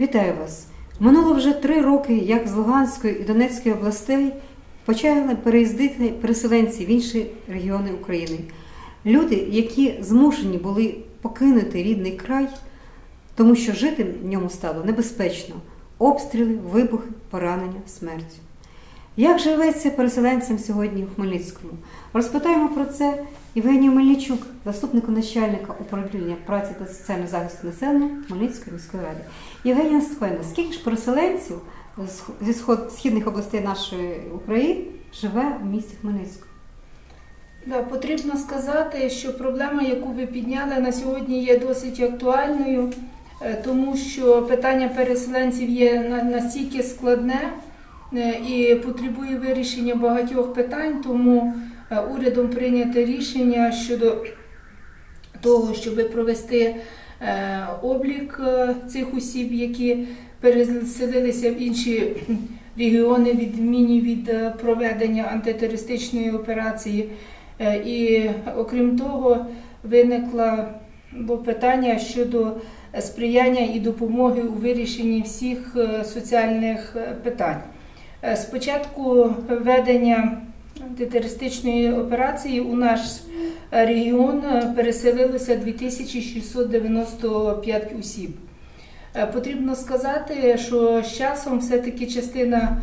Вітаю вас! Минуло вже три роки, як з Луганської і Донецької областей почали переїздити переселенці в інші регіони України. Люди, які змушені були покинути рідний край, тому що жити в ньому стало небезпечно. Обстріли, вибухи, поранення, смерть. Як живеться переселенцям сьогодні в Хмельницькому? Розпитаємо про це Євгенію Мельничук, заступнику начальника управління праці та соціального захисту населення Хмельницької міської ради. Євгенія Степанівна, скільки ж переселенців зі східних областей нашої України живе в місті Хмельницькому? Да, потрібно сказати, що проблема, яку ви підняли на сьогодні, є досить актуальною, е, тому що питання переселенців є настільки складне і потребує вирішення багатьох питань, тому е, урядом прийнято рішення щодо того, щоб провести е, облік е, цих осіб, які переселилися в інші регіони, відмінні від е, проведення антитерористичної операції. Е, І окрім того, виникло питання щодо сприяння і допомоги у вирішенні всіх е, соціальних е, питань. Е, Спочатку ведення антитерористичної операції у наш регіон е, переселилося 2695 осіб. Е, Потрібно сказати, що з часом все-таки частина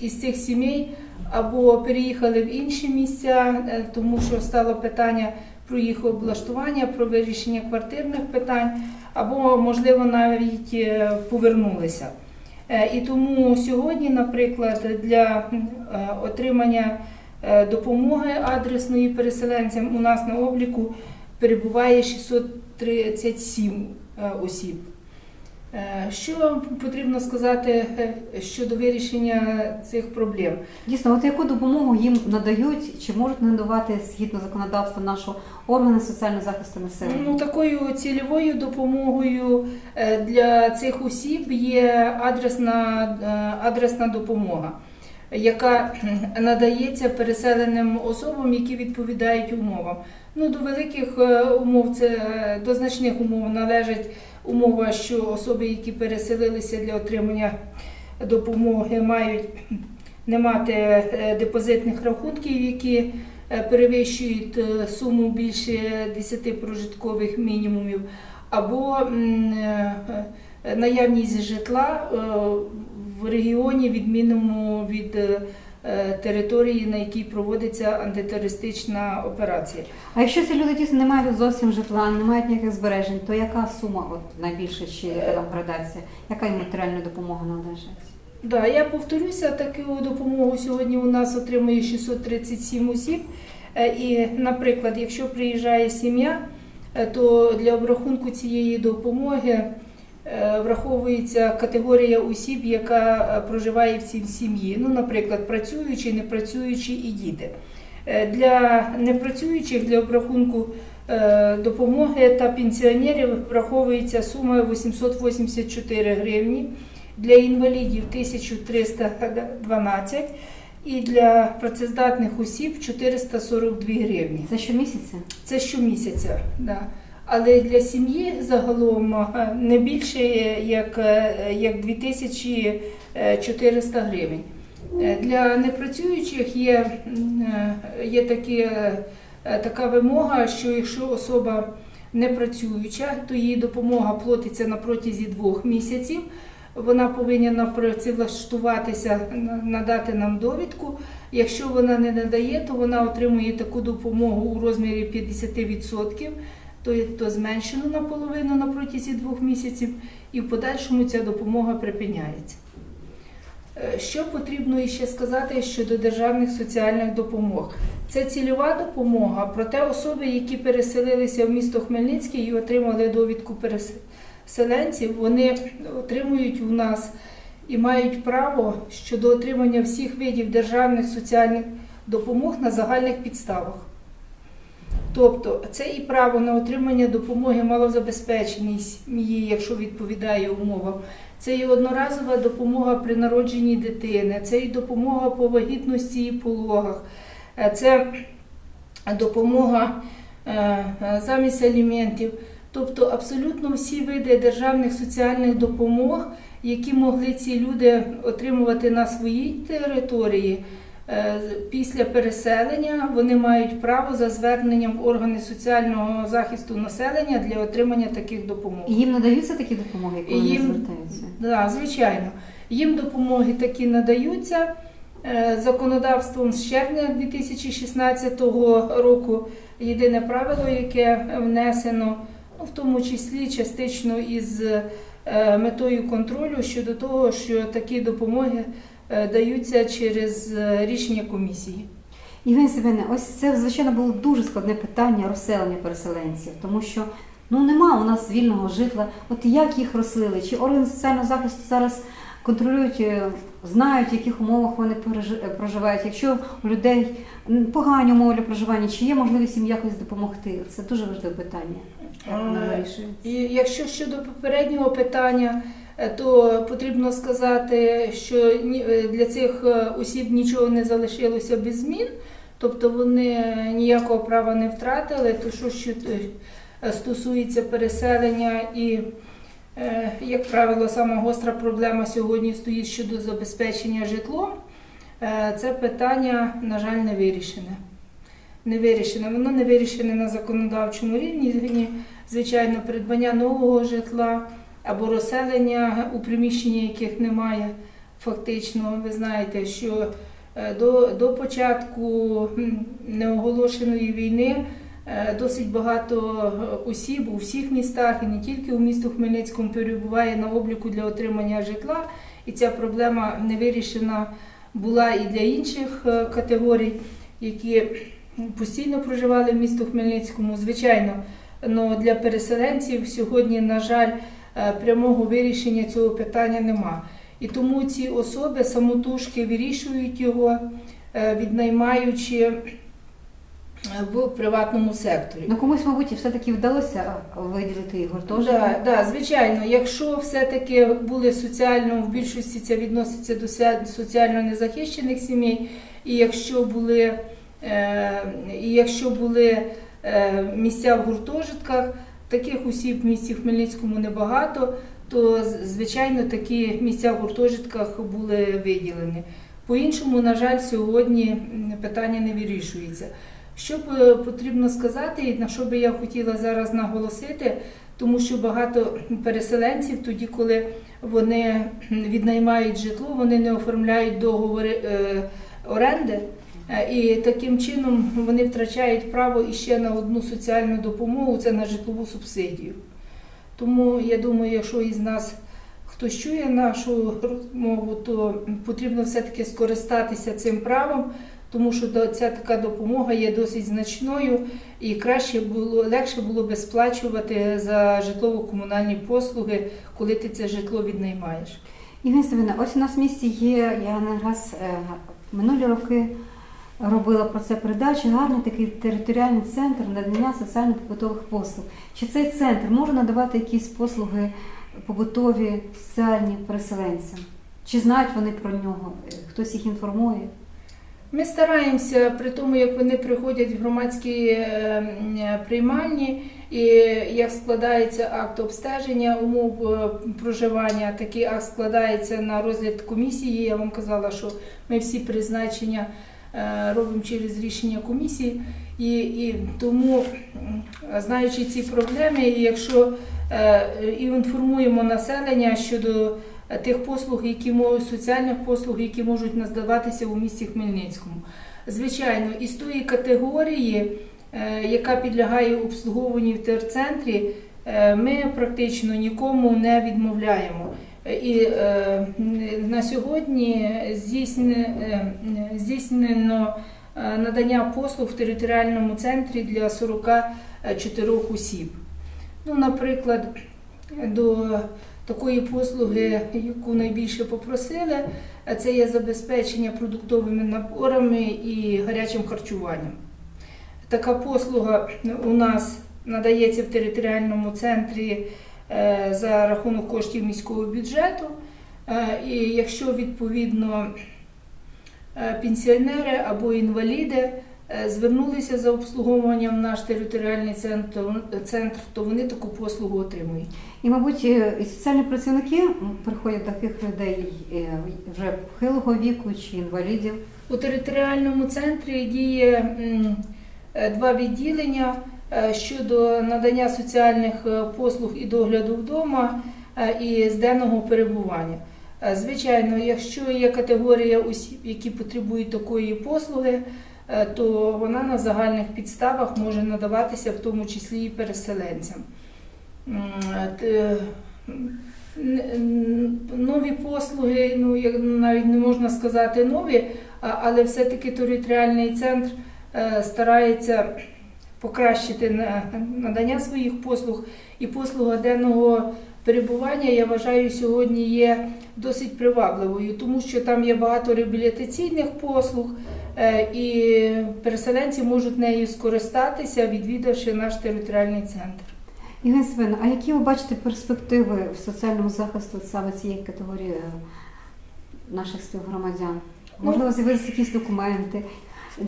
із цих сімей або переїхали в інші місця, тому що стало питання про їх облаштування, про вирішення квартирних питань, або, можливо, навіть повернулися. Е, І тому сьогодні, наприклад, для е, отримання е, допомоги адресної переселенцям у нас на обліку перебуває 637 е, осіб. Е, Що потрібно сказати е, щодо вирішення цих проблем? Дійсно, от яку допомогу їм надають, чи можуть надавати згідно законодавства нашого органи соціального захисту населення? Ну, такою цільовою допомогою е, для цих осіб є адресна, адресна допомога, яка надається переселеним особам, які відповідають умовам. Ну, до великих е, умов це е, до значних умов належить умова, що особи, які переселилися для отримання допомоги, мають не мати е, депозитних рахунків, які перевищують суму більше 10 прожиткових мінімумів, або наявність житла в регіоні, відмінному від е, е, території, на якій проводиться антитерористична операція. А якщо ці люди дійсно не мають зовсім житла, не мають ніяких збережень, то яка сума от найбільше ще яка передається? Яка їм матеріальна допомога належить? Да, я повторюся, таку допомогу сьогодні у нас отримує 637 осіб. Е, І, наприклад, якщо приїжджає сім'я, то для обрахунку цієї допомоги враховується категорія осіб, яка е, проживає в цій сім'ї. Ну, наприклад, працюючі, непрацюючі і діти. Е, Для непрацюючих для обрахунку е, допомоги та пенсіонерів враховується сума 884 гривні для інвалідів 1312 і для працездатних осіб 442 гривні. Це щомісяця? Це щомісяця. Да. Але для сім'ї загалом е, не більше як, е, як 2400 гривень. Е, Для непрацюючих є, е, є такі, е, така вимога, що якщо особа не працююча, то її допомога платиться на протязі двох місяців. Вона повинна працевлаштуватися, надати нам довідку. Якщо вона не надає, то вона отримує таку допомогу у розмірі 50%, то, то зменшено наполовину на протязі двох місяців, і в подальшому ця допомога припиняється. Е, Що потрібно іще сказати щодо державних соціальних допомог? Це цільова допомога, проте особи, які переселилися в місто Хмельницький і отримали довідку переселенців, вони отримують у нас і мають право щодо отримання всіх видів державних соціальних допомог на загальних підставах. Тобто це і право на отримання допомоги малозабезпеченій сім'ї, якщо відповідає умовам. Це і одноразова допомога при народженні дитини, це і допомога по вагітності і пологах, е, це допомога е, е, замість аліментів, Тобто абсолютно всі види державних соціальних допомог, які могли ці люди отримувати на своїй території. Е, Після переселення вони мають право за зверненням в органи соціального захисту населення для отримання таких допомог. І їм надаються такі допомоги, коли вони Їм- звертаються? Да, звичайно. Їм допомоги такі надаються. Е, Законодавством з червня 2016 року єдине правило, яке внесено, ну, в тому числі частично із е, метою контролю щодо того, що такі допомоги даються через е, рішення комісії. Євгенія Семене, ось це звичайно було дуже складне питання розселення переселенців, тому що ну нема у нас вільного житла. От як їх розселили? Чи органи соціального захисту зараз контролюють, е, знають, в яких умовах вони е, проживають? Якщо у людей погані умови для проживання, чи є можливість їм якось допомогти? Це дуже важливе питання. Як Е, вирішується? І якщо щодо попереднього питання, е, то потрібно сказати, що е, для цих е, осіб нічого не залишилося без змін, тобто вони ніякого права не втратили, то що е, стосується переселення і. е, Як правило, сама гостра проблема сьогодні стоїть щодо забезпечення житлом. Е, Це питання, на жаль, не вирішене. Не вирішене. Воно не вирішене на законодавчому. Рівні, Звичайно, придбання нового житла або розселення у приміщенні, яких немає. Фактично, ви знаєте, що е, до, до початку неоголошеної війни е, досить багато е, осіб у всіх містах і не тільки у місту Хмельницькому перебуває на обліку для отримання житла. І ця проблема не вирішена була і для інших категорій, які постійно проживали в місті Хмельницькому. Звичайно, але для переселенців сьогодні, на жаль, прямого вирішення цього питання нема. І тому ці особи самотужки вирішують його, е, віднаймаючи е, в приватному секторі. Ну комусь, мабуть, все-таки вдалося виділити гуртожиток. Да, да, звичайно, якщо все-таки були соціально, в більшості це відноситься до соціально незахищених сімей, і якщо були, е, і якщо були е, місця в гуртожитках, таких осіб в місті Хмельницькому небагато, то звичайно такі місця в гуртожитках були виділені. По-іншому, на жаль, сьогодні питання не вирішується. Що б е, потрібно сказати, і на що би я хотіла зараз наголосити, тому що багато переселенців, тоді, коли вони віднаймають житло, вони не оформляють договори е, оренди, і таким чином вони втрачають право іще на одну соціальну допомогу, це на житлову субсидію. Тому я думаю, якщо із нас хтось чує нашу розмову, то потрібно все-таки скористатися цим правом, тому що ця така допомога є досить значною і краще було легше було би сплачувати за житлово-комунальні послуги, коли ти це житло віднаймаєш. Євгенія Семене, ось у нас в місті є, я не раз е, минулі роки робила про це передачі, гарний такий територіальний центр надання соціально-побутових послуг. Чи цей центр може надавати якісь послуги побутові, соціальні переселенцям? Чи знають вони про нього? Хтось їх інформує? Ми стараємося, при тому, як вони приходять в громадські е, приймальні, і як складається акт обстеження умов е, проживання, такий акт складається на розгляд комісії. Я вам казала, що ми всі призначення робимо через рішення комісії. І, і тому, знаючи ці проблеми, і якщо е, і інформуємо населення щодо е, тих послуг, які можуть соціальних послуг, які можуть надаватися у місті Хмельницькому. Звичайно, із тої категорії, е, яка підлягає обслуговуванню в терцентрі, е, ми практично нікому не відмовляємо. І е, на сьогодні здійснено, е, здійснено е, надання послуг в територіальному центрі для 44 осіб. Ну, наприклад, до такої послуги, яку найбільше попросили, це є забезпечення продуктовими наборами і гарячим харчуванням. Така послуга у нас надається в територіальному центрі за рахунок коштів міського бюджету. Е, І якщо відповідно е, пенсіонери або інваліди е, звернулися за обслуговуванням в наш територіальний центр, то вони таку послугу отримують. І, мабуть, е, і соціальні працівники приходять до таких людей е, вже похилого віку чи інвалідів. У територіальному центрі діє е, два відділення е, щодо надання соціальних е, послуг і догляду вдома е, і з денного перебування. Е, Звичайно, якщо є категорія осіб, які потребують такої послуги, е, то вона на загальних підставах може надаватися в тому числі і переселенцям. Нові послуги, ну як навіть не можна сказати нові, але все-таки територіальний центр е, старається покращити на- надання своїх послуг і послуга денного перебування, я вважаю, сьогодні є досить привабливою, тому що там є багато реабілітаційних послуг, е, і переселенці можуть нею скористатися, відвідавши наш територіальний центр. Євген Свен, а які ви бачите перспективи в соціальному захисту саме цієї категорії е, наших співгромадян? Можливо, з'явилися якісь документи,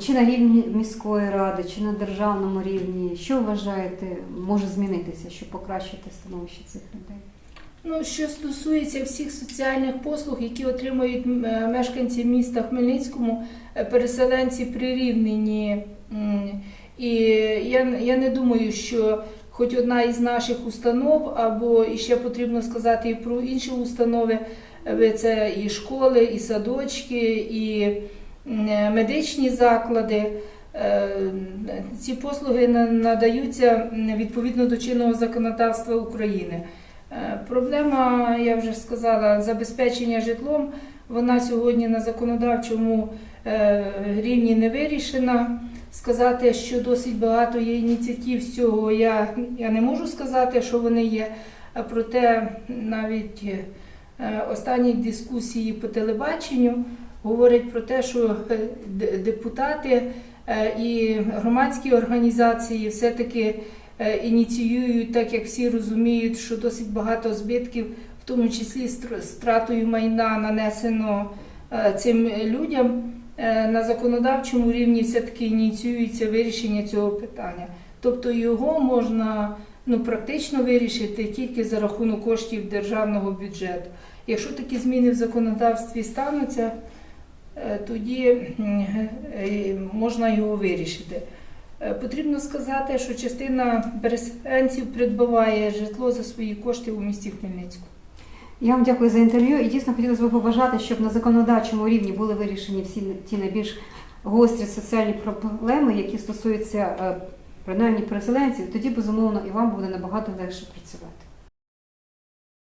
чи на рівні міської ради, чи на державному рівні? Що вважаєте може змінитися, щоб покращити становище цих людей? Ну, що стосується всіх соціальних послуг, які отримують е, мешканці міста Хмельницькому, е, переселенці прирівнені. І я, я не думаю, що хоч одна із наших установ, або і ще потрібно сказати і про інші установи, е, це і школи, і садочки, і медичні заклади. Е, Ці послуги на- надаються відповідно до чинного законодавства України. Е, Проблема, я вже сказала, забезпечення житлом. Вона сьогодні на законодавчому е, рівні не вирішена. Сказати, що досить багато є ініціатив з цього, я, я не можу сказати, що вони є. Проте навіть е, останні дискусії по телебаченню говорять про те, що е, депутати е, і громадські організації все-таки е, ініціюють, так як всі розуміють, що досить багато збитків, в тому числі стратою майна нанесено цим людям. На законодавчому рівні все-таки ініціюється вирішення цього питання. Тобто його можна ну, практично вирішити тільки за рахунок коштів державного бюджету. Якщо такі зміни в законодавстві стануться, тоді е, можна його вирішити. Е, Потрібно сказати, що частина переселенців придбаває житло за свої кошти у місті Хмельницьку. Я вам дякую за інтерв'ю і дійсно хотілося б побажати, щоб на законодавчому рівні були вирішені всі ті найбільш гострі соціальні проблеми, які стосуються е, принаймні переселенців. Тоді безумовно і вам буде набагато легше працювати.